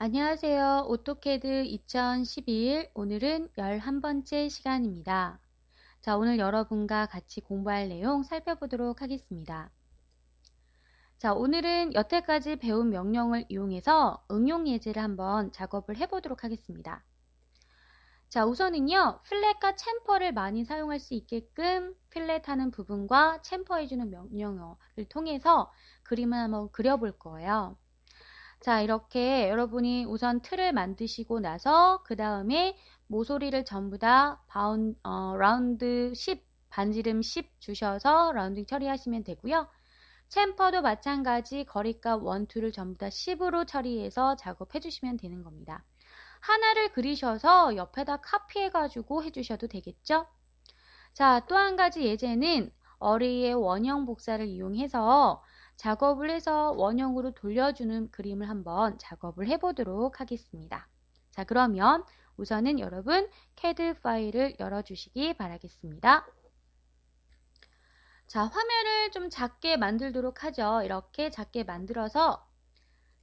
안녕하세요. 오토캐드 2011 오늘은 11번째 시간입니다. 자, 오늘 여러분과 같이 공부할 내용 살펴보도록 하겠습니다. 자, 오늘은 여태까지 배운 명령을 이용해서 응용 예제를 한번 작업을 해보도록 하겠습니다. 자, 우선은요, 플랫과 챔퍼를 많이 사용할 수 있게끔 플랫하는 부분과 챔퍼해주는 명령어를 통해서 그림을 한번 그려볼 거예요. 자, 이렇게 여러분이 우선 틀을 만드시고 나서 그 다음에 모서리를 전부 다 바운, 어, 라운드 10, 반지름 10 주셔서 라운딩 처리하시면 되고요. 챔퍼도 마찬가지 거리값 1, 2를 전부 다 10으로 처리해서 작업해 주시면 되는 겁니다. 하나를 그리셔서 옆에다 카피해가지고 해주셔도 되겠죠? 자, 또 한 가지 예제는 어리의 원형 복사를 이용해서 작업을 해서 원형으로 돌려주는 그림을 한번 작업을 해보도록 하겠습니다. 자, 그러면 우선은 여러분 CAD 파일을 열어주시기 바라겠습니다. 자, 화면을 좀 작게 만들도록 하죠. 이렇게 작게 만들어서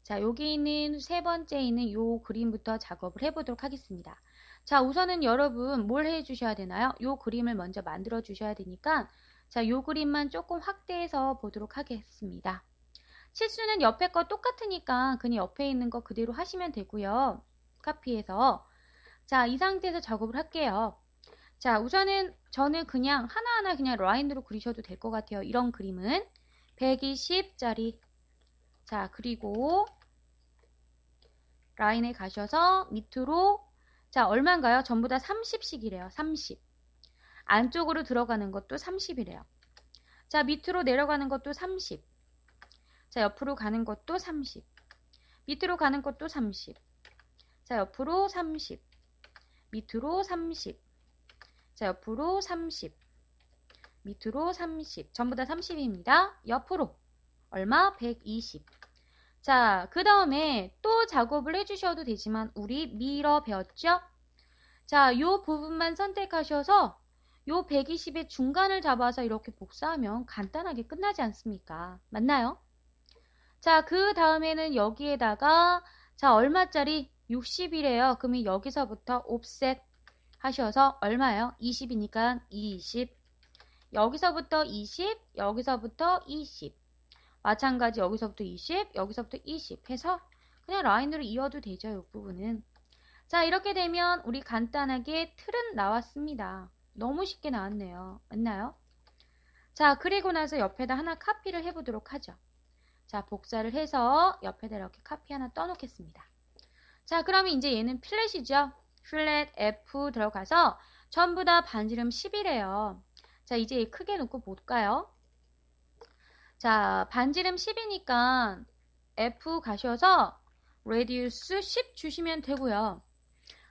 자, 여기 있는 세 번째 있는 요 그림부터 작업을 해보도록 하겠습니다. 자, 우선은 여러분 뭘 해주셔야 되나요? 요 그림을 먼저 만들어 주셔야 되니까 자, 요 그림만 조금 확대해서 보도록 하겠습니다. 치수는 옆에 거 똑같으니까 그냥 옆에 있는 거 그대로 하시면 되고요. 카피해서 자, 이 상태에서 작업을 할게요. 자, 우선은 저는 그냥 하나하나 그냥 라인으로 그리셔도 될 것 같아요. 이런 그림은 120짜리 자, 그리고 라인에 가셔서 밑으로 자, 얼마인가요? 전부 다 30씩이래요. 30. 안쪽으로 들어가는 것도 30이래요. 자, 밑으로 내려가는 것도 30. 자, 옆으로 가는 것도 30. 밑으로 가는 것도 30. 자, 옆으로 30. 밑으로 30. 자, 옆으로 30. 밑으로 30. 전부 다 30입니다. 옆으로. 얼마? 120. 자, 그 다음에 또 작업을 해주셔도 되지만 우리 밀어 배웠죠? 자, 요 부분만 선택하셔서 요 120의 중간을 잡아서 이렇게 복사하면 간단하게 끝나지 않습니까? 맞나요? 자, 그 다음에는 여기에다가 자, 얼마짜리? 60이래요. 그러면 여기서부터 옵셋 하셔서 얼마예요? 20이니까 20. 여기서부터 20, 여기서부터 20. 마찬가지 여기서부터 20, 여기서부터 20 해서 그냥 라인으로 이어도 되죠. 이 부분은. 자, 이렇게 되면 우리 간단하게 틀은 나왔습니다. 너무 쉽게 나왔네요. 맞나요? 자, 그리고 나서 옆에다 하나 카피를 해보도록 하죠. 자, 복사를 해서 옆에다 이렇게 카피 하나 떠놓겠습니다. 자, 그러면 이제 얘는 필렛이죠. 필렛 F 들어가서 전부 다 반지름 10이래요. 자, 이제 크게 놓고 볼까요? 자, 반지름 10이니까 F 가셔서 radius 10 주시면 되고요.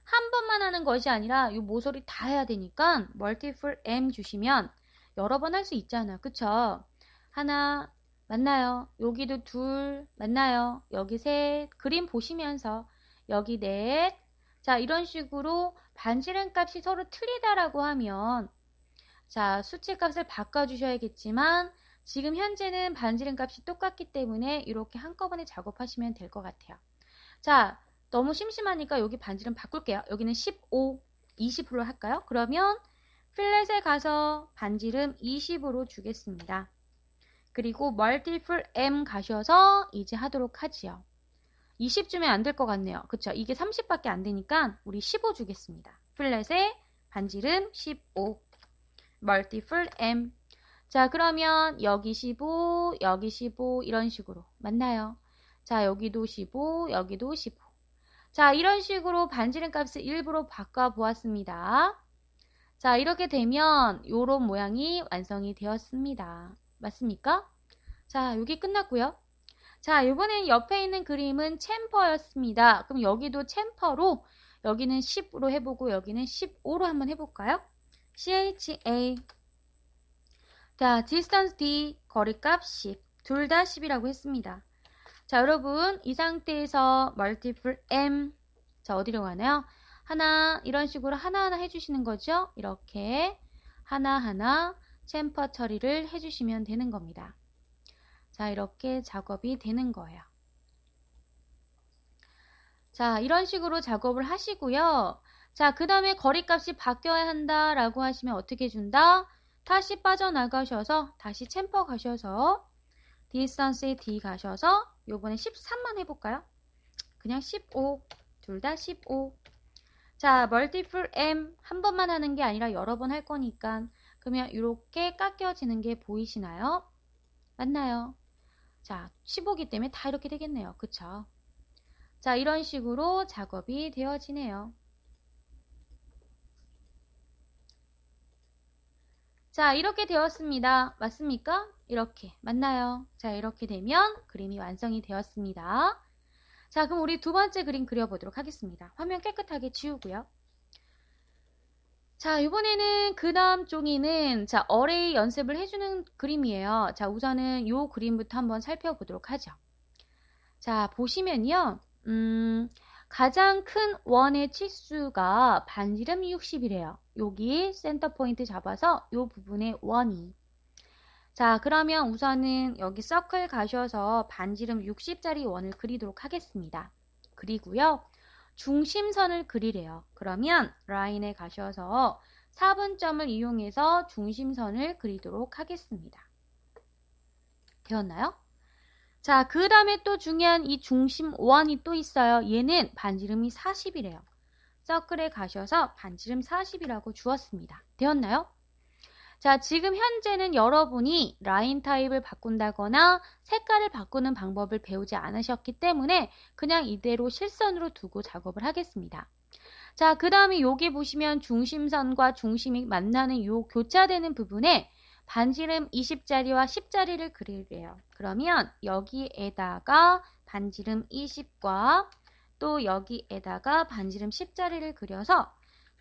한 번만 하는 것이 아니라 이 모서리 다 해야 되니까 multiple M 주시면 여러 번 할 수 있잖아요. 그쵸? 하나 맞나요? 여기도 둘 맞나요? 여기 셋 그림 보시면서 여기 넷 자, 이런 식으로 반지름 값이 서로 틀리다라고 하면 자, 수치 값을 바꿔 주셔야겠지만 지금 현재는 반지름 값이 똑같기 때문에 이렇게 한꺼번에 작업하시면 될 것 같아요. 자, 너무 심심하니까 여기 반지름 바꿀게요. 여기는 15, 20으로 할까요? 그러면 필렛에 가서 반지름 20으로 주겠습니다. 그리고 멀티플 M 가셔서 이제 하도록 하지요. 20 주면 안 될 것 같네요. 그쵸? 이게 30밖에 안 되니까 우리 15 주겠습니다. 필렛에 반지름 15 멀티플 M 자 그러면 여기 15 여기 15 이런 식으로 맞나요? 자 여기도 15 여기도 15 자, 이런 식으로 반지름 값을 일부러 바꿔 보았습니다. 자, 이렇게 되면 이런 모양이 완성이 되었습니다. 맞습니까? 자, 여기 끝났고요. 자, 이번엔 옆에 있는 그림은 챔퍼였습니다. 그럼 여기도 챔퍼로 여기는 10으로 해보고 여기는 15로 한번 해볼까요? CHA 자, distance D 거리값 10. 둘 다 10이라고 했습니다. 자, 여러분, 이 상태에서 multiple m. 자, 어디로 가나요? 하나, 이런 식으로 하나하나 해주시는 거죠? 이렇게 하나하나 챔퍼 처리를 해주시면 되는 겁니다. 자, 이렇게 작업이 되는 거예요. 자, 이런 식으로 작업을 하시고요. 자, 그 다음에 거리값이 바뀌어야 한다라고 하시면 어떻게 준다? 다시 빠져나가셔서 다시 챔퍼 가셔서 디스턴스에 D 가셔서 요번에 13만 해볼까요? 그냥 15. 둘 다 15. 자, 멀티플 M 한 번만 하는 게 아니라 여러 번 할 거니까 그러면 이렇게 깎여지는 게 보이시나요? 맞나요? 자, 15기 때문에 다 이렇게 되겠네요. 그쵸? 자, 이런 식으로 작업이 되어지네요. 자, 이렇게 되었습니다. 맞습니까? 이렇게. 맞나요? 자, 이렇게 되면 그림이 완성이 되었습니다. 자, 그럼 우리 두 번째 그림 그려보도록 하겠습니다. 화면 깨끗하게 지우고요. 자, 이번에는 그 다음 종이는 자, 어레이 연습을 해주는 그림이에요. 자, 우선은 이 그림부터 한번 살펴보도록 하죠. 자, 보시면요. 음, 가장 큰 원의 치수가 반지름 60이래요. 여기 센터 포인트 잡아서 이 부분의 원이. 자, 그러면 우선은 여기 서클 가셔서 반지름 60짜리 원을 그리도록 하겠습니다. 그리고요. 중심선을 그리래요. 그러면 라인에 가셔서 4분점을 이용해서 중심선을 그리도록 하겠습니다. 되었나요? 자, 그 다음에 또 중요한 이 중심 원이 또 있어요. 얘는 반지름이 40이래요. 서클에 가셔서 반지름 40이라고 주었습니다. 되었나요? 자, 지금 현재는 여러분이 라인 타입을 바꾼다거나 색깔을 바꾸는 방법을 배우지 않으셨기 때문에 그냥 이대로 실선으로 두고 작업을 하겠습니다. 자, 그 다음에 여기 보시면 중심선과 중심이 만나는 요 교차되는 부분에 반지름 20짜리와 10짜리를 그리래요. 그러면 여기에다가 반지름 20과 또 여기에다가 반지름 10짜리를 그려서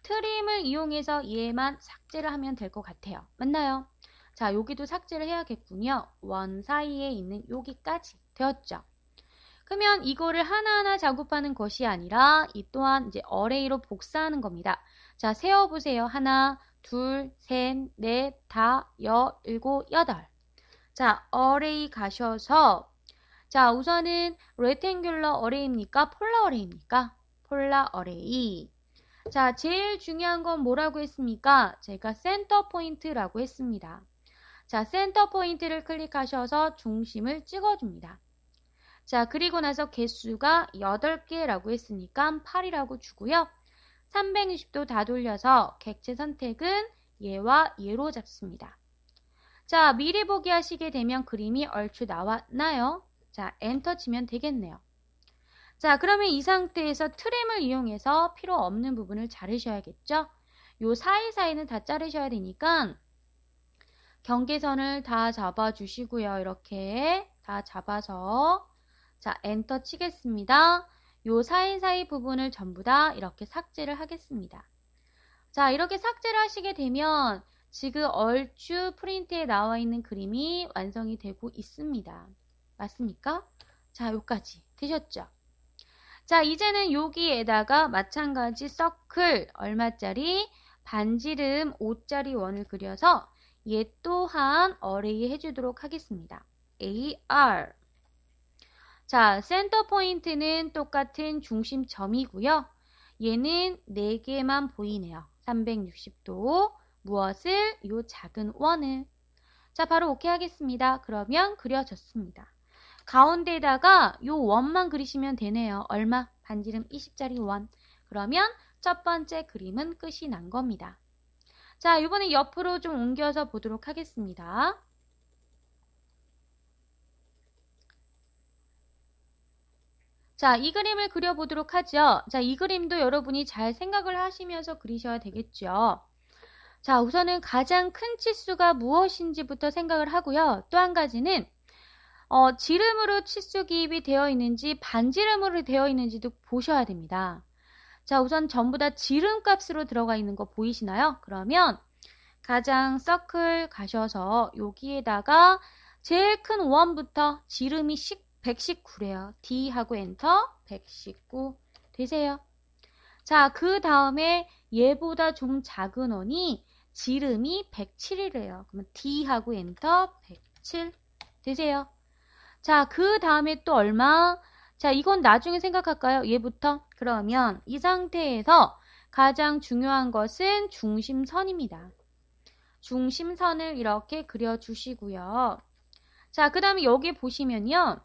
트림을 이용해서 얘만 삭제를 하면 될 것 같아요. 맞나요? 자, 여기도 삭제를 해야겠군요. 원 사이에 있는 여기까지 되었죠. 그러면 이거를 하나하나 작업하는 것이 아니라 이 또한 이제 어레이로 복사하는 겁니다. 자, 세어보세요. 하나, 둘, 셋, 넷, 다, 여, 일곱, 여덟. 자, 어레이 가셔서 자, 우선은 레탱귤러 어레이입니까? 폴라 어레이입니까? 폴라 어레이. 자, 제일 중요한 건 뭐라고 했습니까? 제가 센터 포인트라고 했습니다. 자, 센터 포인트를 클릭하셔서 중심을 찍어줍니다. 자, 그리고 나서 개수가 8개라고 했으니까 8이라고 주고요. 360도 다 돌려서 객체 선택은 얘와 얘로 잡습니다. 자, 미리 보기 하시게 되면 그림이 얼추 나왔나요? 자, 엔터 치면 되겠네요. 자, 그러면 이 상태에서 트림을 이용해서 필요 없는 부분을 자르셔야겠죠? 요 사이사이는 다 자르셔야 되니까 경계선을 다 잡아주시고요. 이렇게 다 잡아서 자, 엔터 치겠습니다. 요 사이사이 부분을 전부 다 이렇게 삭제를 하겠습니다. 자, 이렇게 삭제를 하시게 되면 지금 얼추 프린트에 나와 있는 그림이 완성이 되고 있습니다. 맞습니까? 자, 여기까지 되셨죠? 자, 이제는 여기에다가 마찬가지 서클 얼마짜리 반지름 5짜리 원을 그려서 얘 또한 어레이 해주도록 하겠습니다. AR 자, 센터 포인트는 똑같은 중심점이고요. 얘는 4개만 보이네요. 360도. 무엇을? 요 작은 원을. 자, 바로 오케이 하겠습니다. 그러면 그려졌습니다. 가운데에다가 요 원만 그리시면 되네요. 얼마? 반지름 20짜리 원. 그러면 첫 번째 그림은 끝이 난 겁니다. 자, 이번에 옆으로 좀 옮겨서 보도록 하겠습니다. 자, 이 그림을 그려보도록 하죠. 자, 이 그림도 여러분이 잘 생각을 하시면서 그리셔야 되겠죠. 자, 우선은 가장 큰 치수가 무엇인지부터 생각을 하고요. 또 한 가지는 어, 지름으로 치수 기입이 되어 있는지 반지름으로 되어 있는지도 보셔야 됩니다. 자, 우선 전부 다 지름 값으로 들어가 있는 거 보이시나요? 그러면 가장 서클 가셔서 여기에다가 제일 큰 원부터 지름이 119래요. D 하고 엔터 119 되세요. 자, 그 다음에 얘보다 좀 작은 원이 지름이 107이래요. 그러면 D 하고 엔터 107 되세요. 자, 그 다음에 또 얼마? 자, 이건 나중에 생각할까요? 얘부터. 그러면 이 상태에서 가장 중요한 것은 중심선입니다. 중심선을 이렇게 그려주시고요. 자, 그 다음에 여기 보시면요.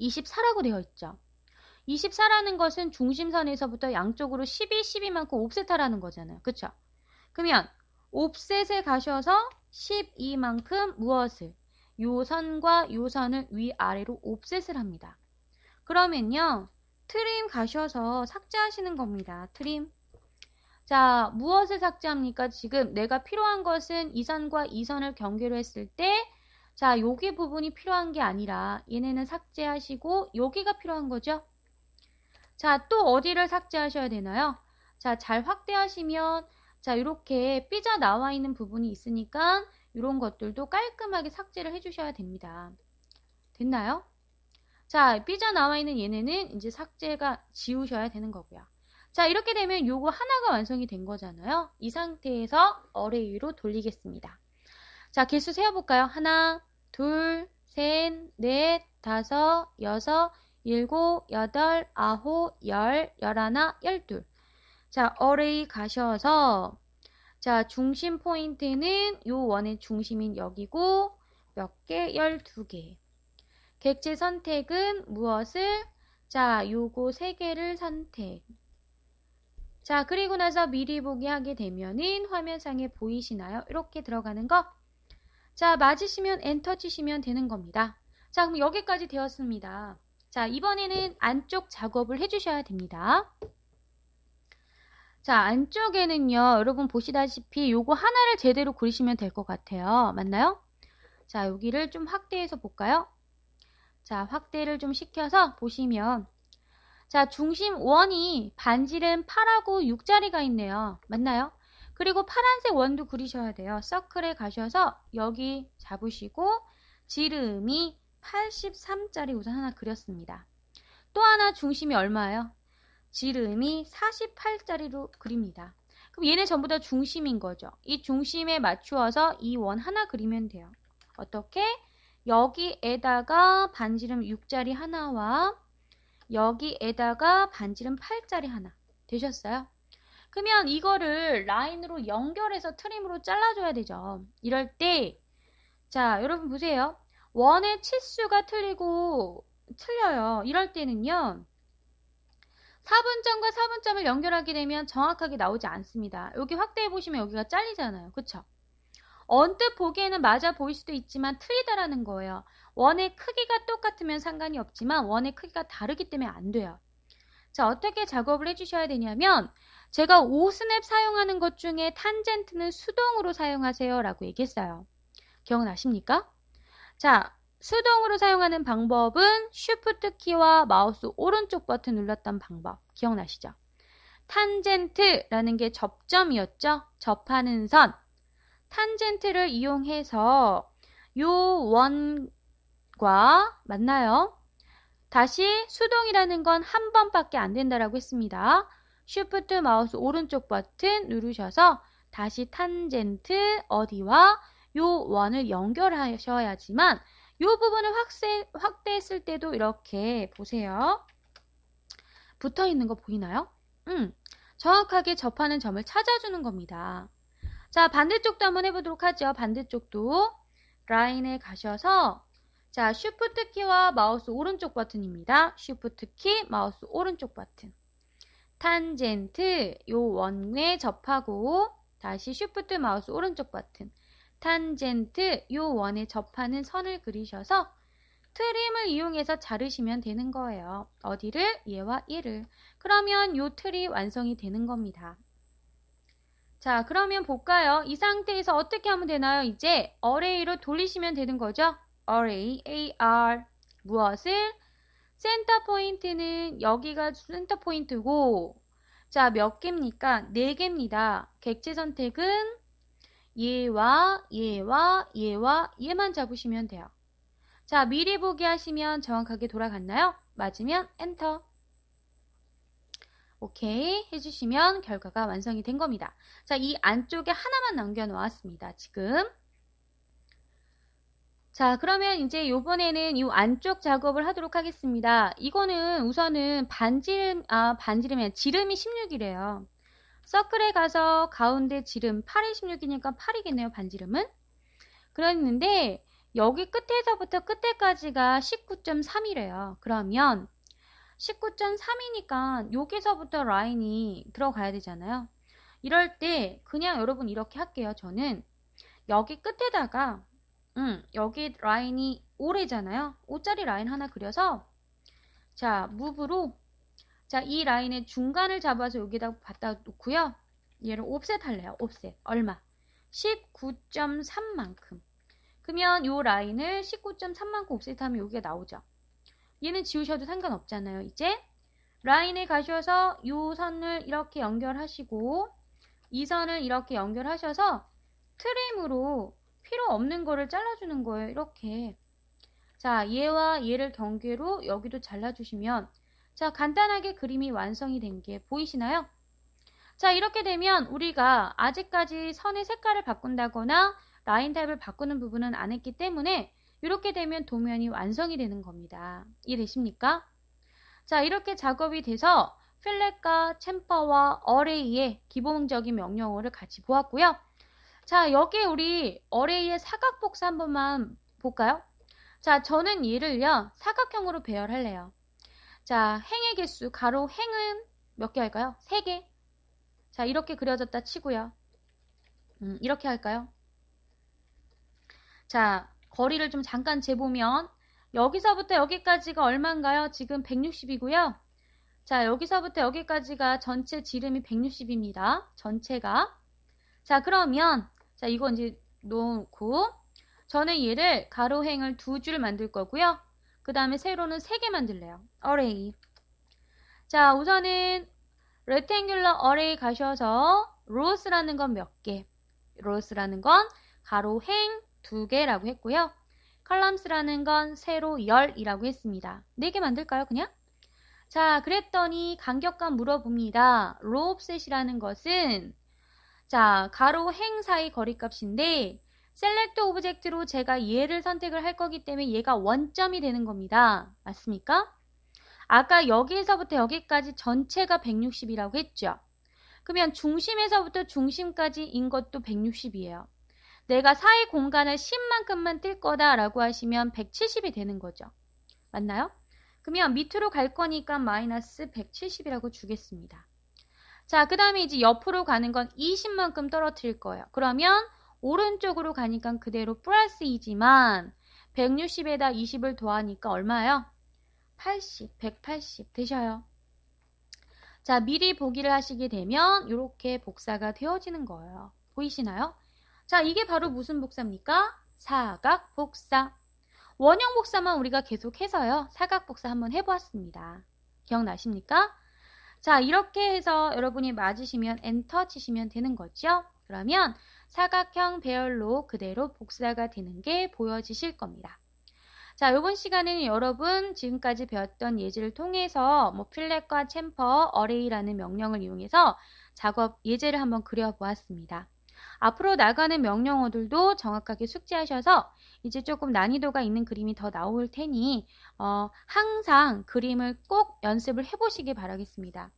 24라고 되어 있죠. 24라는 것은 중심선에서부터 양쪽으로 12, 12만큼 옵셋하라는 거잖아요. 그쵸? 그러면 옵셋에 가셔서 12만큼 무엇을? 요 선과 요 선을 위아래로 옵셋을 합니다. 그러면요. 트림 가셔서 삭제하시는 겁니다. 트림. 자, 무엇을 삭제합니까? 지금 내가 필요한 것은 이 선과 이 선을 경계로 했을 때 자, 여기 부분이 필요한 게 아니라 얘네는 삭제하시고 여기가 필요한 거죠. 자, 또 어디를 삭제하셔야 되나요? 자, 잘 확대하시면 자, 이렇게 삐져 나와 있는 부분이 있으니까 이런 것들도 깔끔하게 삭제를 해주셔야 됩니다. 됐나요? 자, 삐져 나와 있는 얘네는 이제 삭제가 지우셔야 되는 거고요. 자, 이렇게 되면 요거 하나가 완성이 된 거잖아요. 이 상태에서 어레이로 돌리겠습니다. 자, 개수 세어볼까요? 하나, 둘, 셋, 넷, 다섯, 여섯, 일곱, 여덟, 아홉, 열, 열하나, 열둘. 자, 어레이 가셔서 자, 중심 포인트는 요 원의 중심인 여기고 몇 개? 12개. 객체 선택은 무엇을? 자, 요거 3개를 선택. 자, 그리고 나서 미리 보기 하게 되면은 화면상에 보이시나요? 이렇게 들어가는 거. 자, 맞으시면 엔터 치시면 되는 겁니다. 자, 그럼 여기까지 되었습니다. 자, 이번에는 안쪽 작업을 해주셔야 됩니다. 자, 안쪽에는요, 여러분 보시다시피 요거 하나를 제대로 그리시면 될 것 같아요. 맞나요? 자, 여기를 좀 확대해서 볼까요? 자, 확대를 좀 시켜서 보시면 자, 중심 원이 반지름 8하고 6자리가 있네요. 맞나요? 그리고 파란색 원도 그리셔야 돼요. 서클에 가셔서 여기 잡으시고 지름이 83짜리 우선 하나 그렸습니다. 또 하나 중심이 얼마예요? 지름이 48짜리로 그립니다. 그럼 얘네 전부 다 중심인 거죠. 이 중심에 맞추어서 이 원 하나 그리면 돼요. 어떻게? 여기에다가 반지름 6짜리 하나와 여기에다가 반지름 8짜리 하나 되셨어요? 그러면 이거를 라인으로 연결해서 트림으로 잘라줘야 되죠. 이럴 때, 자, 여러분 보세요. 원의 치수가 틀리고, 틀려요. 이럴 때는요, 4분점과 4분점을 연결하게 되면 정확하게 나오지 않습니다. 여기 확대해 보시면 여기가 잘리잖아요. 그쵸? 언뜻 보기에는 맞아 보일 수도 있지만 틀리다라는 거예요. 원의 크기가 똑같으면 상관이 없지만 원의 크기가 다르기 때문에 안 돼요. 자, 어떻게 작업을 해주셔야 되냐면 제가 5스냅 사용하는 것 중에 탄젠트는 수동으로 사용하세요 라고 얘기했어요. 기억나십니까? 자, 수동으로 사용하는 방법은 쉬프트 키와 마우스 오른쪽 버튼 눌렀던 방법 기억나시죠? 탄젠트라는 게 접점이었죠? 접하는 선. 탄젠트를 이용해서 요 원, 과 맞나요? 다시 수동이라는 건 한 번밖에 안 된다라고 했습니다. 쉬프트 마우스 오른쪽 버튼 누르셔서 다시 탄젠트 어디와 요 원을 연결하셔야지만 요 부분을 확대, 확대했을 때도 이렇게 보세요. 붙어 있는 거 보이나요? 음, 정확하게 접하는 점을 찾아주는 겁니다. 자, 반대쪽도 한번 해보도록 하죠. 반대쪽도 라인에 가셔서 자, 쉬프트 키와 마우스 오른쪽 버튼입니다. 쉬프트 키, 마우스 오른쪽 버튼. 탄젠트, 요 원에 접하고 다시 쉬프트 마우스 오른쪽 버튼. 탄젠트, 요 원에 접하는 선을 그리셔서 트림을 이용해서 자르시면 되는 거예요. 어디를? 얘와 얘를. 그러면 요 틀이 완성이 되는 겁니다. 자, 그러면 볼까요? 이 상태에서 어떻게 하면 되나요? 이제 어레이로 돌리시면 되는 거죠? Array, ar 무엇을? 센터 포인트는 여기가 센터 포인트고 자, 몇 개입니까? 네 개입니다. 객체 선택은 얘와 얘와 얘와 얘만 잡으시면 돼요. 자, 미리 보기 하시면 정확하게 돌아갔나요? 맞으면 엔터. 오케이 해주시면 결과가 완성이 된 겁니다. 자, 이 안쪽에 하나만 남겨 놓았습니다. 지금 자, 그러면 이제 요번에는 이 안쪽 작업을 하도록 하겠습니다. 이거는 우선은 반지름, 아, 반지름이 지름이 16이래요. 서클에 가서 가운데 지름 8이 16이니까 8이겠네요, 반지름은. 그랬는데, 여기 끝에서부터 끝에까지가 19.3이래요. 그러면 19.3이니까 여기서부터 라인이 들어가야 되잖아요. 이럴 때 그냥 여러분 이렇게 할게요. 저는 여기 끝에다가 음, 여기 라인이 5래잖아요. 5짜리 라인 하나 그려서 자, 무브로 자, 이 라인의 중간을 잡아서 여기다 갖다 놓고요. 얘를 옵셋 할래요. 옵셋. 얼마? 19.3만큼. 그러면 이 라인을 19.3만큼 옵셋하면 여기가 나오죠. 얘는 지우셔도 상관없잖아요. 이제 라인에 가셔서 이 선을 이렇게 연결하시고 이 선을 이렇게 연결하셔서 트림으로 필요 없는 거를 잘라주는 거예요. 이렇게. 자, 얘와 얘를 경계로 여기도 잘라주시면 자, 간단하게 그림이 완성이 된 게 보이시나요? 자, 이렇게 되면 우리가 아직까지 선의 색깔을 바꾼다거나 라인 타입을 바꾸는 부분은 안 했기 때문에 이렇게 되면 도면이 완성이 되는 겁니다. 이해되십니까? 자, 이렇게 작업이 돼서 필렛과 챔퍼와 어레이의 기본적인 명령어를 같이 보았고요. 자, 여기에 우리 어레이의 사각복사 한 번만 볼까요? 자, 저는 얘를요, 사각형으로 배열할래요. 자, 행의 개수, 가로 행은 몇 개 할까요? 3개. 자, 이렇게 그려졌다 치고요. 음, 이렇게 할까요? 자, 거리를 좀 잠깐 재보면 여기서부터 여기까지가 얼마인가요? 지금 160이고요. 자, 여기서부터 여기까지가 전체 지름이 160입니다. 전체가. 자, 그러면 자, 이거 이제 놓고 저는 얘를 가로행을 두 줄 만들 거고요. 그 다음에 세로는 세 개 만들래요. array. 자, 우선은 rectangular array 가셔서 rows라는 건 몇 개? rows라는 건 가로행 두 개라고 했고요. columns라는 건 세로 열이라고 했습니다. 네 개 만들까요, 그냥? 자, 그랬더니 간격감 물어봅니다. row offset이라는 것은 자, 가로 행 사이 거리값인데 셀렉트 오브젝트로 제가 얘를 선택을 할 거기 때문에 얘가 원점이 되는 겁니다. 맞습니까? 아까 여기에서부터 여기까지 전체가 160이라고 했죠. 그러면 중심에서부터 중심까지인 것도 160이에요. 내가 사이 공간을 10만큼만 뜰 거다라고 하시면 170이 되는 거죠. 맞나요? 그러면 밑으로 갈 거니까 마이너스 170이라고 주겠습니다. 자, 그 다음에 이제 옆으로 가는 건 20만큼 떨어뜨릴 거예요. 그러면 오른쪽으로 가니까 그대로 플러스 이지만 160에다 20을 더하니까 얼마예요? 80, 180 되셔요. 자, 미리 보기를 하시게 되면 이렇게 복사가 되어지는 거예요. 보이시나요? 자, 이게 바로 무슨 복사입니까? 사각 복사. 원형 복사만 우리가 계속해서요. 사각 복사 한번 해보았습니다. 기억나십니까? 자, 이렇게 해서 여러분이 맞으시면 엔터 치시면 되는 거죠. 그러면 사각형 배열로 그대로 복사가 되는 게 보여지실 겁니다. 자, 이번 시간에는 여러분 지금까지 배웠던 예제를 통해서 뭐 필렛과 챔퍼, 어레이라는 명령을 이용해서 작업 예제를 한번 그려보았습니다. 앞으로 나가는 명령어들도 정확하게 숙지하셔서 이제 조금 난이도가 있는 그림이 더 나올 테니 어, 항상 그림을 꼭 연습을 해보시기 바라겠습니다.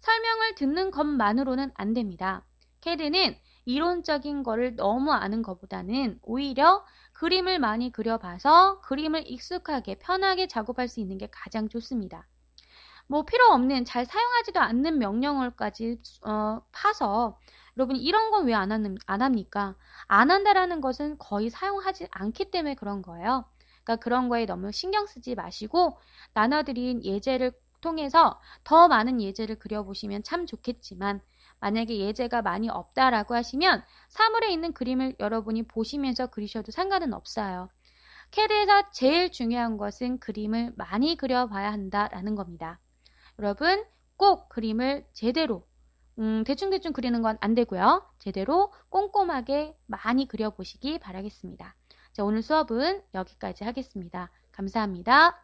설명을 듣는 것만으로는 안 됩니다. 캐드는 이론적인 거를 너무 아는 것보다는 오히려 그림을 많이 그려봐서 그림을 익숙하게 편하게 작업할 수 있는 게 가장 좋습니다. 뭐 필요 없는 잘 사용하지도 않는 명령어까지 어, 파서 여러분 이런 건왜안안 합니까? 안 한다라는 것은 거의 사용하지 않기 때문에 그런 거예요. 그러니까 그런 거에 너무 신경 쓰지 마시고 나눠드린 예제를 통해서 더 많은 예제를 그려보시면 참 좋겠지만 만약에 예제가 많이 없다라고 하시면 사물에 있는 그림을 여러분이 보시면서 그리셔도 상관은 없어요. 캐드에서 제일 중요한 것은 그림을 많이 그려봐야 한다라는 겁니다. 여러분 꼭 그림을 제대로 음, 대충대충 그리는 건 안 되고요. 제대로 꼼꼼하게 많이 그려보시기 바라겠습니다. 자, 오늘 수업은 여기까지 하겠습니다. 감사합니다.